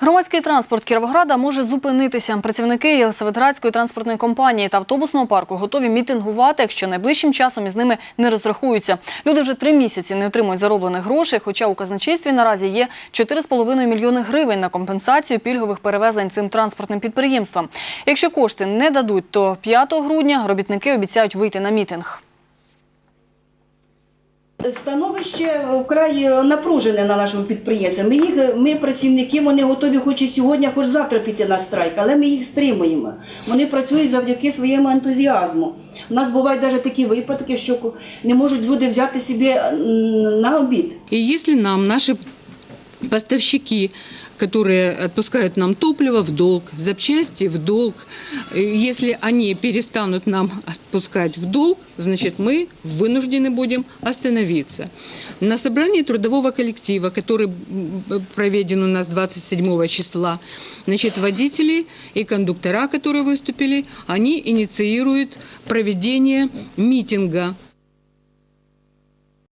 Громадський транспорт Кіровограда може зупинитися. Працівники Єлисаветградської транспортної компанії та автобусного парку готові мітингувати, якщо найближчим часом із ними не розрахуються. Люди вже три місяці не отримують зароблених грошей, хоча у казначействі наразі є 4,5 мільйони гривень на компенсацію пільгових перевезень цим транспортним підприємствам. Якщо кошти не дадуть, то 5 грудня робітники обіцяють вийти на мітинг. Становище вкрай напружене на нашому підприємстві. Ми їх, ми працівники, вони готові хоч і сьогодні, хоч завтра піти на страйк, але ми їх стримуємо. Вони працюють завдяки своєму ентузіазму. У нас бувають навіть такі випадки, що не можуть люди взяти собі на обід. І якщо нам наши поставщики, которые отпускают нам топливо в долг, запчасти в долг, э, если они перестанут нам отпускать в долг, значит мы вынуждены будем остановиться. На собрании трудового коллектива, который м, проведен у нас 27 числа, значит, водители и кондуктора, которые выступили, они инициируют проведение митинга